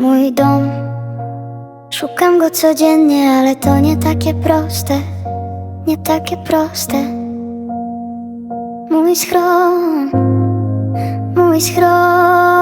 mój dom. Szukam go codziennie, ale to nie takie proste, nie takie proste. Mój schron, mój schron.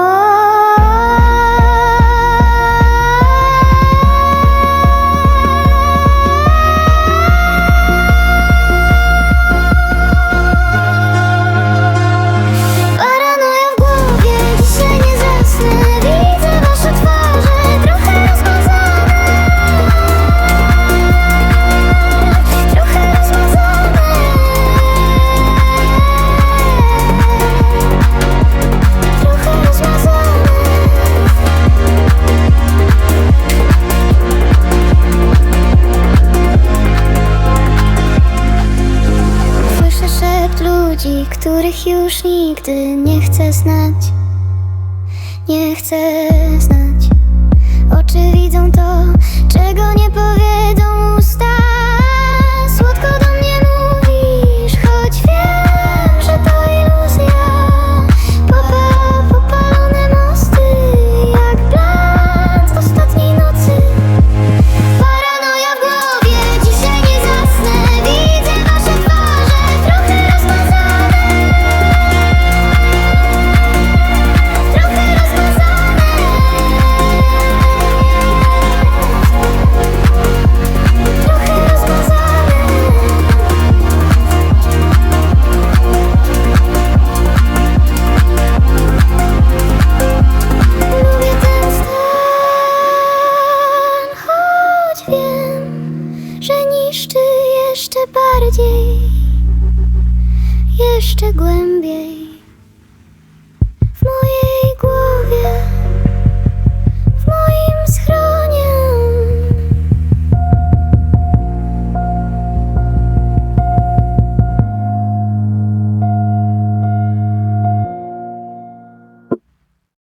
Ludzi, których już nigdy nie chcę znać. Nie chcę znać wiem, że niszczy jeszcze bardziej, jeszcze głębiej.